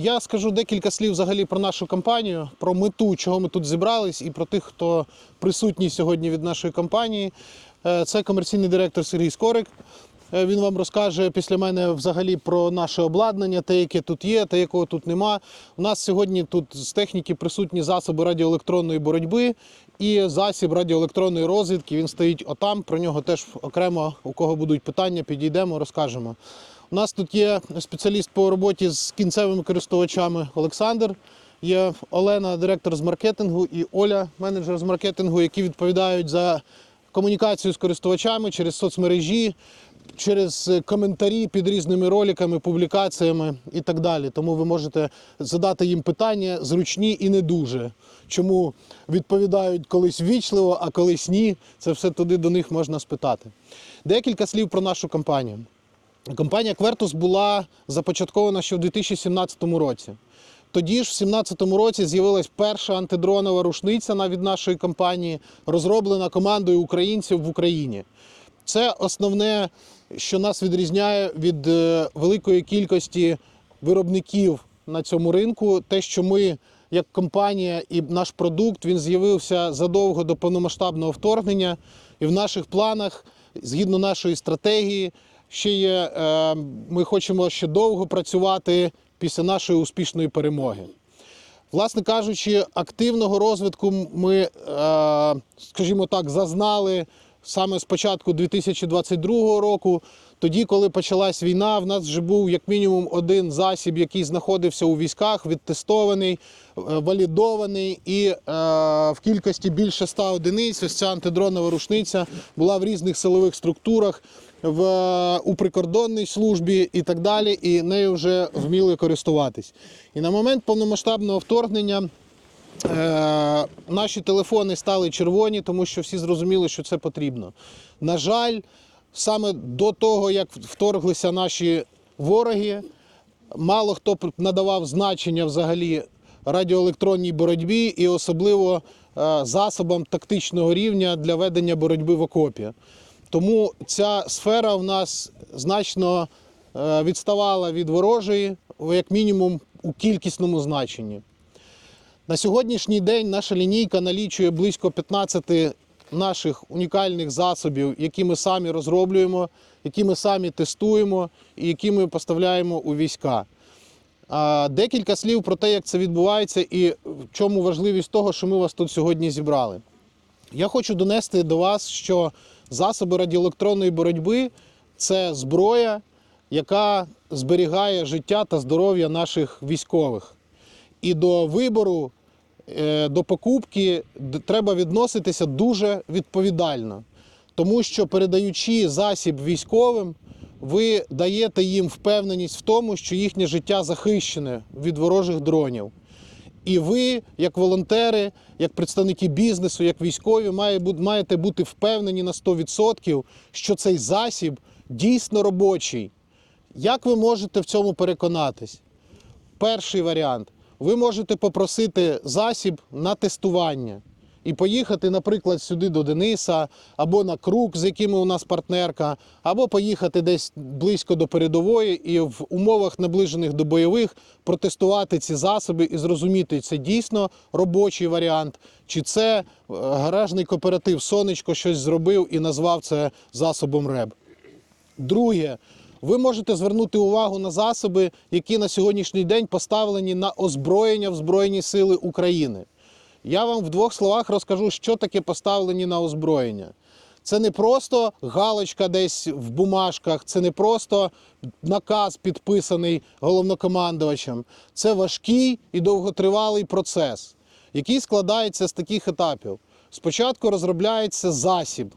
Я скажу декілька слів взагалі про нашу компанію, про мету, чого ми тут зібрались, і про тих, хто присутній сьогодні від нашої компанії. Е, Це комерційний директор Сергій Скорик. Е, Він вам розкаже після мене взагалі про наше обладнання, те, яке тут є, те, якого тут нема. У нас сьогодні тут з техніки присутні засоби радіоелектронної боротьби і засіб радіоелектронної розвідки. Він стоїть отам. Про нього теж окремо, у кого будуть питання, підійдемо, розкажемо. У нас тут є спеціаліст по роботі з кінцевими користувачами Олександр. Є Олена, директор з маркетингу, і Оля, менеджер з маркетингу, які відповідають за комунікацію з користувачами через соцмережі, через коментарі під різними роликами, публікаціями і так далі. Тому ви можете задати їм питання зручні і не дуже. Чому відповідають колись ввічливо, а колись ні. Це все туди до них можна спитати. Декілька слів про нашу компанію. Компанія Квертус була започаткована ще в 2017 році. Тоді ж, в 2017 році, з'явилась перша антидронова рушниця від нашої компанії, розроблена командою українців в Україні. Це основне, що нас відрізняє від е, великої кількості виробників на цьому ринку. Те, що ми, як компанія і наш продукт, він з'явився задовго до повномасштабного вторгнення. І в наших планах, згідно нашої стратегії, ще є, е, ми хочемо ще довго працювати після нашої успішної перемоги. Власне кажучи, активного розвитку ми, е, скажімо так, зазнали саме з початку 2022 року. Тоді, коли почалась війна, в нас вже був як мінімум один засіб, який знаходився у військах, відтестований, е, валідований, і е, в кількості більше 100 одиниць. Ось ця антидронова рушниця була в різних силових структурах, в, у прикордонній службі і так далі, і нею вже вміли користуватись. І на момент повномасштабного вторгнення. Е, наші телефони стали червоні, тому що всі зрозуміли, що це потрібно. На жаль, саме до того, як вторглися наші вороги, мало хто надавав значення взагалі радіоелектронній боротьбі і особливо е, засобам тактичного рівня для ведення боротьби в окопі. Тому ця сфера в нас значно е, відставала від ворожої, як мінімум у кількісному значенні. На сьогоднішній день наша лінійка налічує близько 15 наших унікальних засобів, які ми самі розроблюємо, які ми самі тестуємо і які ми поставляємо у війська. Декілька слів про те, як це відбувається і в чому важливість того, що ми вас тут сьогодні зібрали. Я хочу донести до вас, що засоби радіоелектронної боротьби це зброя, яка зберігає життя та здоров'я наших військових. І до вибору, е, до покупки треба відноситися дуже відповідально, тому що передаючи засіб військовим, ви даєте їм впевненість в тому, що їхнє життя захищене від ворожих дронів. І ви, як волонтери, як представники бізнесу, як військові, маєте бути впевнені на 100%, що цей засіб дійсно робочий. Як ви можете в цьому переконатись? Перший варіант. Ви можете попросити засіб на тестування і поїхати, наприклад, сюди до Дениса, або на круг, з якими у нас партнерка, або поїхати десь близько до передової і в умовах наближених до бойових протестувати ці засоби і зрозуміти, це дійсно робочий варіант, чи це е, гаражний кооператив Сонечко щось зробив і назвав це засобом РЕБ. Друге, ви можете звернути увагу на засоби, які на сьогоднішній день поставлені на озброєння в Збройні Сили України. Я вам в двох словах розкажу, що таке поставлені на озброєння. Це не просто галочка десь в бумажках, це не просто наказ підписаний головнокомандувачем. Це важкий і довготривалий процес, який складається з таких етапів. Спочатку розробляється засіб,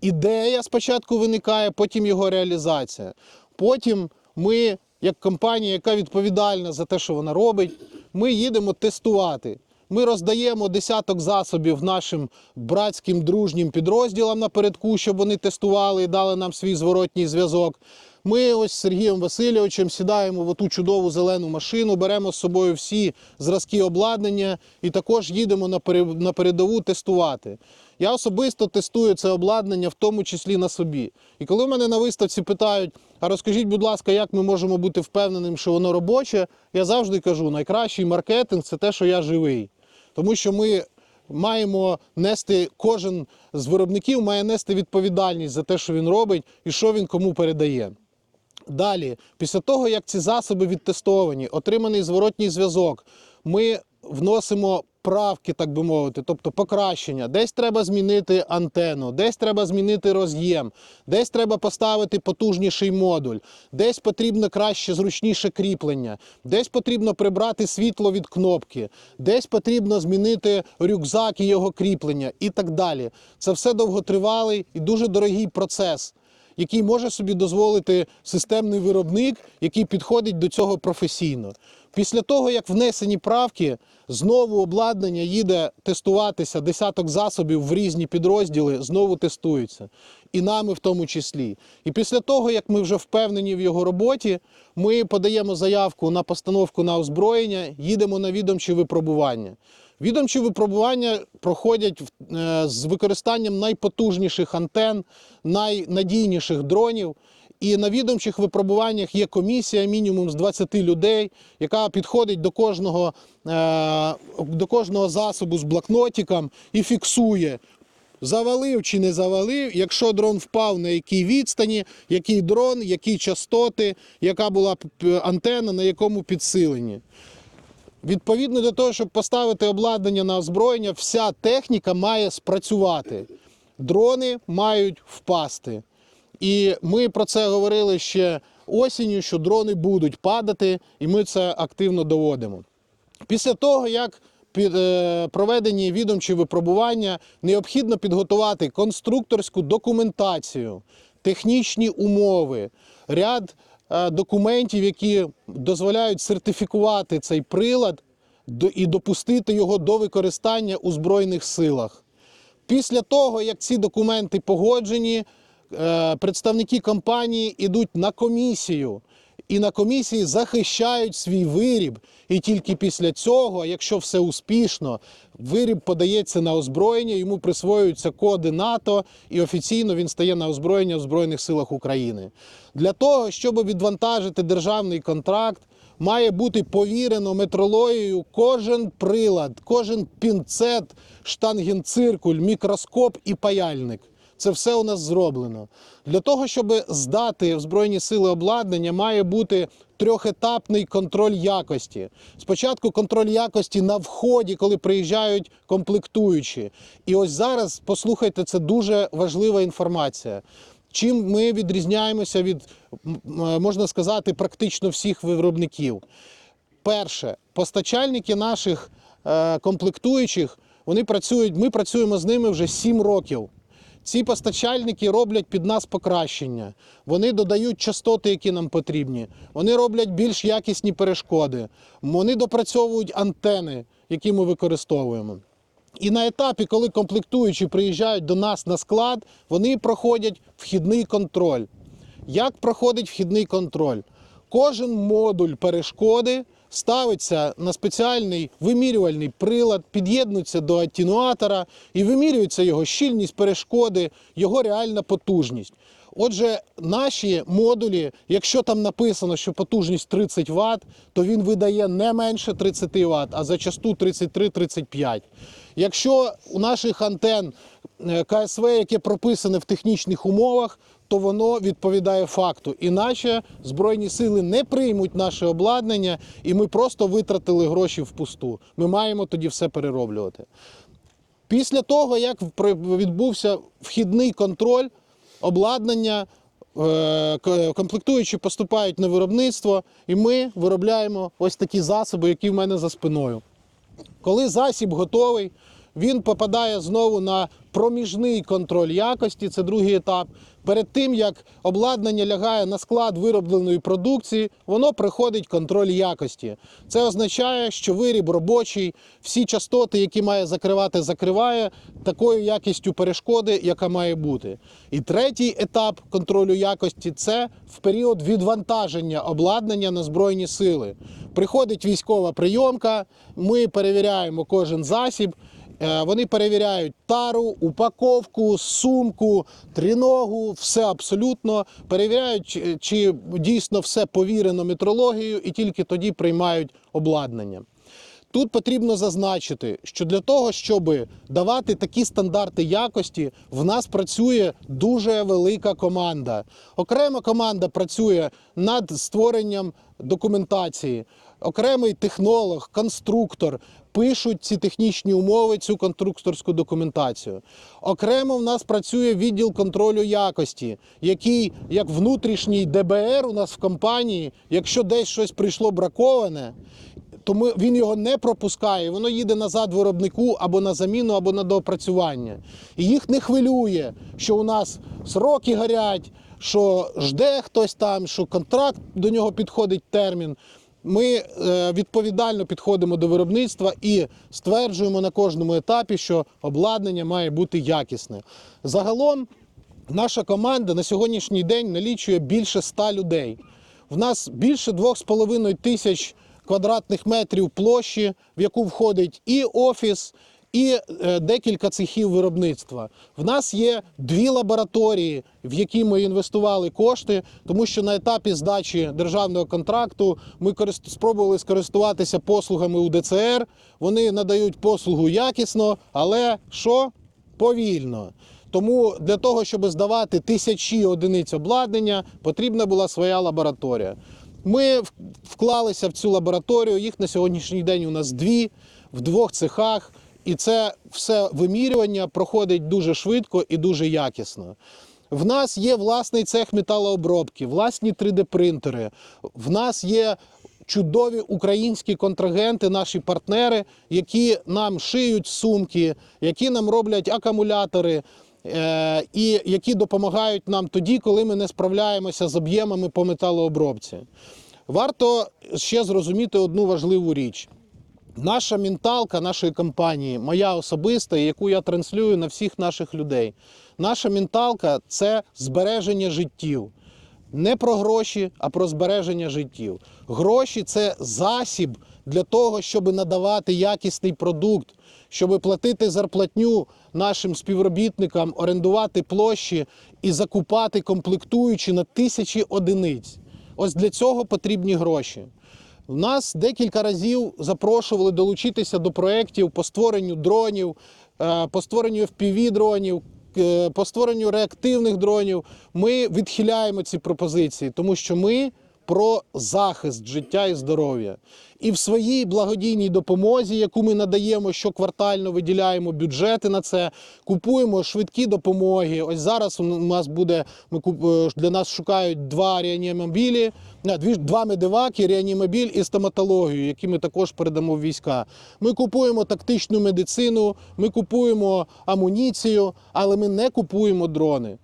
ідея спочатку виникає, потім його реалізація. Потім ми, як компанія, яка відповідальна за те, що вона робить, ми їдемо тестувати. Ми роздаємо десяток засобів нашим братським дружнім підрозділам напередку, щоб вони тестували і дали нам свій зворотній зв'язок. Ми ось з Сергієм Васильовичем сідаємо в оту чудову зелену машину, беремо з собою всі зразки обладнання і також їдемо на передову тестувати. Я особисто тестую це обладнання, в тому числі на собі. І коли мене на виставці питають, а розкажіть, будь ласка, як ми можемо бути впевненим, що воно робоче, я завжди кажу, найкращий маркетинг це те, що я живий. Тому що ми маємо нести, кожен з виробників має нести відповідальність за те, що він робить і що він кому передає. Далі, після того, як ці засоби відтестовані, отриманий зворотній зв'язок, ми вносимо правки, так би мовити, тобто покращення. Десь треба змінити антенну, десь треба змінити роз'єм, десь треба поставити потужніший модуль, десь потрібно краще, зручніше кріплення, десь потрібно прибрати світло від кнопки, десь потрібно змінити рюкзак і його кріплення і так далі. Це все довготривалий і дуже дорогий процес який може собі дозволити системний виробник, який підходить до цього професійно. Після того, як внесені правки, знову обладнання їде тестуватися, десяток засобів в різні підрозділи знову тестуються. І нами в тому числі. І після того, як ми вже впевнені в його роботі, ми подаємо заявку на постановку на озброєння, їдемо на відомчі випробування. Відомчі випробування проходять е, з використанням найпотужніших антен, найнадійніших дронів. І на відомчих випробуваннях є комісія мінімум з 20 людей, яка підходить до кожного, е, до кожного засобу з блокнотиком і фіксує, завалив чи не завалив, якщо дрон впав на якій відстані, який дрон, які частоти, яка була антенна, на якому підсиленні. Відповідно до того, щоб поставити обладнання на озброєння, вся техніка має спрацювати. Дрони мають впасти. І ми про це говорили ще осінню, що дрони будуть падати, і ми це активно доводимо. Після того, як е, проведені відомчі випробування, необхідно підготувати конструкторську документацію, технічні умови, ряд е, документів, які дозволяють сертифікувати цей прилад і допустити його до використання у Збройних силах. Після того, як ці документи погоджені, представники компанії йдуть на комісію. І на комісії захищають свій виріб. І тільки після цього, якщо все успішно, виріб подається на озброєння, йому присвоюються коди НАТО, і офіційно він стає на озброєння в Збройних силах України. Для того, щоб відвантажити державний контракт, має бути повірено метрологією кожен прилад, кожен пінцет, штангенциркуль, мікроскоп і паяльник. Це все у нас зроблено. Для того, щоб здати в Збройні сили обладнання, має бути трьохетапний контроль якості. Спочатку контроль якості на вході, коли приїжджають комплектуючі. І ось зараз, послухайте, це дуже важлива інформація. Чим ми відрізняємося від, можна сказати, практично всіх виробників. Перше, постачальники наших е, комплектуючих, вони працюють, ми працюємо з ними вже 7 років. Ці постачальники роблять під нас покращення. Вони додають частоти, які нам потрібні. Вони роблять більш якісні перешкоди. Вони допрацьовують антени, які ми використовуємо. І на етапі, коли комплектуючі приїжджають до нас на склад, вони проходять вхідний контроль. Як проходить вхідний контроль? Кожен модуль перешкоди ставиться на спеціальний вимірювальний прилад, під'єднується до атенуатора і вимірюється його щільність перешкоди, його реальна потужність. Отже, наші модулі, якщо там написано, що потужність 30 Вт, то він видає не менше 30 Вт, а зачасту 33-35. Якщо у наших антен е, КСВ, яке прописане в технічних умовах, то воно відповідає факту. Іначе Збройні сили не приймуть наше обладнання, і ми просто витратили гроші впусту. Ми маємо тоді все перероблювати. Після того, як відбувся вхідний контроль, обладнання, е, комплектуючі поступають на виробництво, і ми виробляємо ось такі засоби, які в мене за спиною. Коли засіб готовий, він попадає знову на проміжний контроль якості, це другий етап. Перед тим як обладнання лягає на склад виробленої продукції, воно проходить контроль якості. Це означає, що виріб робочий, всі частоти, які має закривати, закриває такою якістю перешкоди, яка має бути. І третій етап контролю якості це в період відвантаження обладнання на збройні сили. Приходить військова прийомка, ми перевіряємо кожен засіб. Е, Вони перевіряють тару, упаковку, сумку, тріногу, все абсолютно. Перевіряють, чи дійсно все повірено метрологією, і тільки тоді приймають обладнання. Тут потрібно зазначити, що для того, щоб давати такі стандарти якості, в нас працює дуже велика команда. Окрема команда працює над створенням документації, окремий технолог, конструктор пишуть ці технічні умови, цю конструкторську документацію. Окремо в нас працює відділ контролю якості, який як внутрішній ДБР у нас в компанії, якщо десь щось прийшло браковане, то ми, він його не пропускає, воно їде назад виробнику або на заміну, або на доопрацювання. І їх не хвилює, що у нас сроки горять, що жде хтось там, що контракт до нього підходить термін. Ми е, відповідально підходимо до виробництва і стверджуємо на кожному етапі, що обладнання має бути якісне. Загалом наша команда на сьогоднішній день налічує більше ста людей. В нас більше 2,5 тисяч квадратних метрів площі, в яку входить і офіс, і е, декілька цехів виробництва. В нас є дві лабораторії, в які ми інвестували кошти, тому що на етапі здачі державного контракту ми спробували скористуватися послугами УДЦР. Вони надають послугу якісно, але що? Повільно. Тому для того, щоб здавати тисячі одиниць обладнання, потрібна була своя лабораторія. Ми вклалися в цю лабораторію. Їх на сьогоднішній день у нас дві в двох цехах, і це все вимірювання проходить дуже швидко і дуже якісно. В нас є власний цех металообробки, власні 3D-принтери. В нас є чудові українські контрагенти, наші партнери, які нам шиють сумки, які нам роблять акумулятори. Е, І які допомагають нам тоді, коли ми не справляємося з об'ємами по металообробці. Варто ще зрозуміти одну важливу річ. Наша менталка нашої компанії, моя особиста, яку я транслюю на всіх наших людей. Наша менталка це збереження життів. Не про гроші, а про збереження життів. Гроші це засіб для того, щоб надавати якісний продукт, щоб платити зарплатню нашим співробітникам, орендувати площі і закупати комплектуючі на тисячі одиниць. Ось для цього потрібні гроші. У нас декілька разів запрошували долучитися до проєктів по створенню дронів, е, по створенню FPV-дронів, е, по створенню реактивних дронів. Ми відхиляємо ці пропозиції, тому що ми про захист життя і здоров'я. І в своїй благодійній допомозі, яку ми надаємо, щоквартально виділяємо бюджети на це, купуємо швидкі допомоги. Ось зараз у нас буде ми куп- е, для нас шукають два реанімобілі, дві, два медиваки, реанімобіль і стоматологію, які ми також передамо в війська. Ми купуємо тактичну медицину, ми купуємо амуніцію, але ми не купуємо дрони.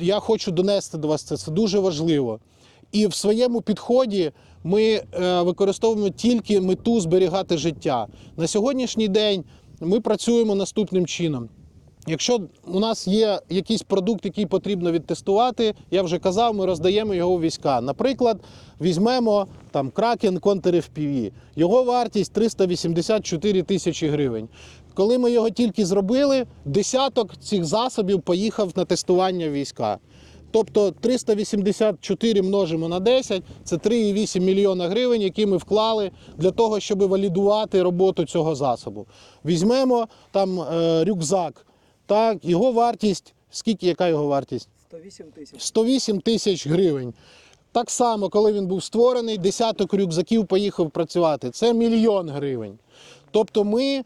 Я хочу донести до вас це. Це дуже важливо. І в своєму підході ми е, використовуємо тільки мету зберігати життя. На сьогоднішній день ми працюємо наступним чином. Якщо у нас є якийсь продукт, який потрібно відтестувати, я вже казав, ми роздаємо його у війська. Наприклад, візьмемо там Kraken Counter FPV. Його вартість 384 тисячі гривень. Коли ми його тільки зробили, десяток цих засобів поїхав на тестування війська. Тобто 384 множимо на 10 це 3,8 мільйона гривень, які ми вклали для того, щоб валідувати роботу цього засобу. Візьмемо там е, рюкзак. Так, його вартість, скільки яка його вартість? 108 тисяч. 108 тисяч гривень. Так само, коли він був створений, десяток рюкзаків поїхав працювати. Це мільйон гривень. Тобто ми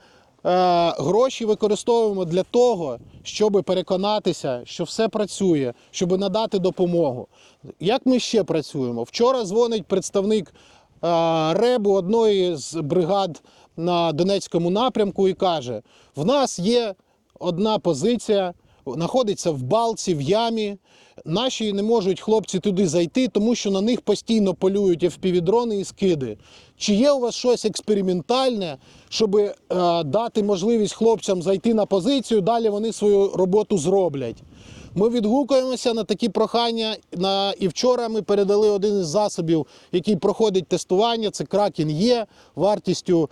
гроші використовуємо для того, щоб переконатися, що все працює, щоб надати допомогу. Як ми ще працюємо? Вчора дзвонить представник е, ребу одної з бригад на Донецькому напрямку і каже: в нас є одна позиція, знаходиться в балці, в ямі. Наші не можуть хлопці туди зайти, тому що на них постійно полюють FPV-дрони і скиди. Чи є у вас щось експериментальне, щоб е, дати можливість хлопцям зайти на позицію, далі вони свою роботу зроблять? Ми відгукуємося на такі прохання. На... І вчора ми передали один із засобів, який проходить тестування. Це Кракен Є вартістю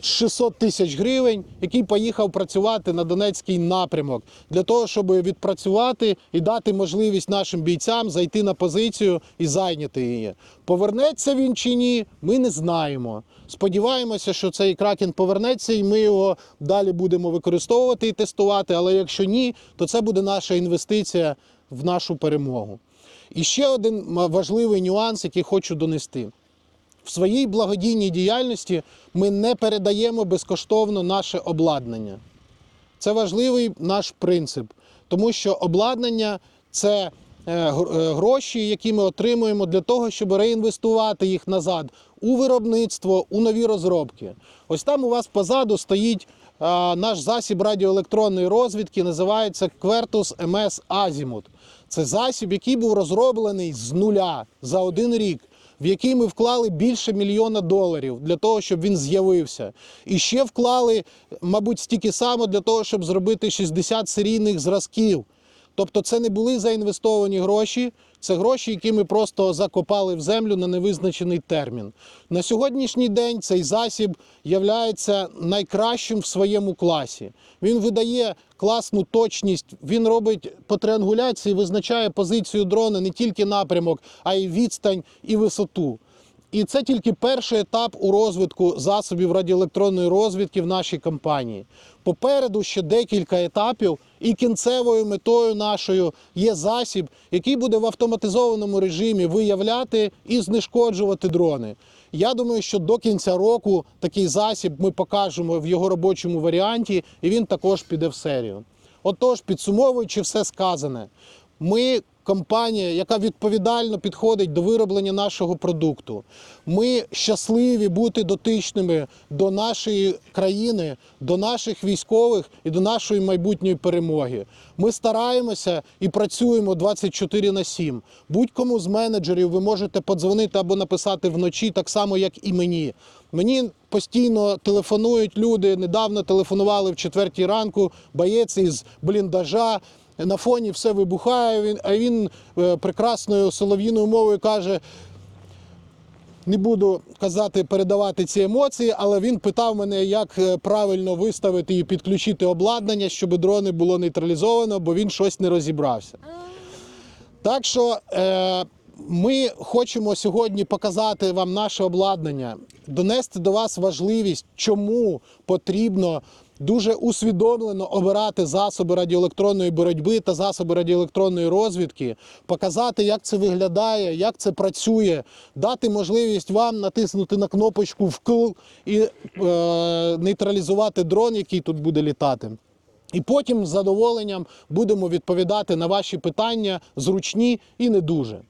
600 тисяч гривень, який поїхав працювати на Донецький напрямок для того, щоб відпрацювати і дати можливість нашим бійцям зайти на позицію і зайняти її. Повернеться він чи ні, ми не знаємо. Сподіваємося, що цей кракен повернеться, і ми його далі будемо використовувати і тестувати. Але якщо ні, то це буде наша інвестиція в нашу перемогу. І ще один важливий нюанс, який хочу донести. В своїй благодійній діяльності ми не передаємо безкоштовно наше обладнання. Це важливий наш принцип, тому що обладнання це е, е, гроші, які ми отримуємо для того, щоб реінвестувати їх назад у виробництво, у нові розробки. Ось там у вас позаду стоїть наш засіб радіоелектронної розвідки, називається Quertus MS Azimuth. Це засіб, який був розроблений з нуля за один рік в який ми вклали більше мільйона доларів для того, щоб він з'явився. І ще вклали, мабуть, стільки само для того, щоб зробити 60 серійних зразків. Тобто це не були заінвестовані гроші, це гроші, які ми просто закопали в землю на невизначений термін. На сьогоднішній день цей засіб є найкращим в своєму класі. Він видає класну точність, він робить по триангуляції, визначає позицію дрона не тільки напрямок, а й відстань і висоту. І це тільки перший етап у розвитку засобів радіоелектронної розвідки в нашій компанії. Попереду ще декілька етапів, і кінцевою метою нашою є засіб, який буде в автоматизованому режимі виявляти і знешкоджувати дрони. Я думаю, що до кінця року такий засіб ми покажемо в його робочому варіанті, і він також піде в серію. Отож, підсумовуючи все сказане, ми компанія, яка відповідально підходить до вироблення нашого продукту. Ми щасливі бути дотичними до нашої країни, до наших військових і до нашої майбутньої перемоги. Ми стараємося і працюємо 24 на 7. Будь-кому з менеджерів ви можете подзвонити або написати вночі, так само як і мені. Мені постійно телефонують люди. Недавно телефонували в четвертій ранку, боєць із бліндажа. На фоні все вибухає, а він е, прекрасною солов'їною мовою каже: не буду казати, передавати ці емоції, але він питав мене, як е, правильно виставити і підключити обладнання, щоб дрони було нейтралізовано, бо він щось не розібрався. Так що е, ми хочемо сьогодні показати вам наше обладнання, донести до вас важливість, чому потрібно дуже усвідомлено обирати засоби радіоелектронної боротьби та засоби радіоелектронної розвідки, показати, як це виглядає, як це працює, дати можливість вам натиснути на кнопочку вкл і е, нейтралізувати дрон, який тут буде літати. І потім з задоволенням будемо відповідати на ваші питання зручні і не дуже.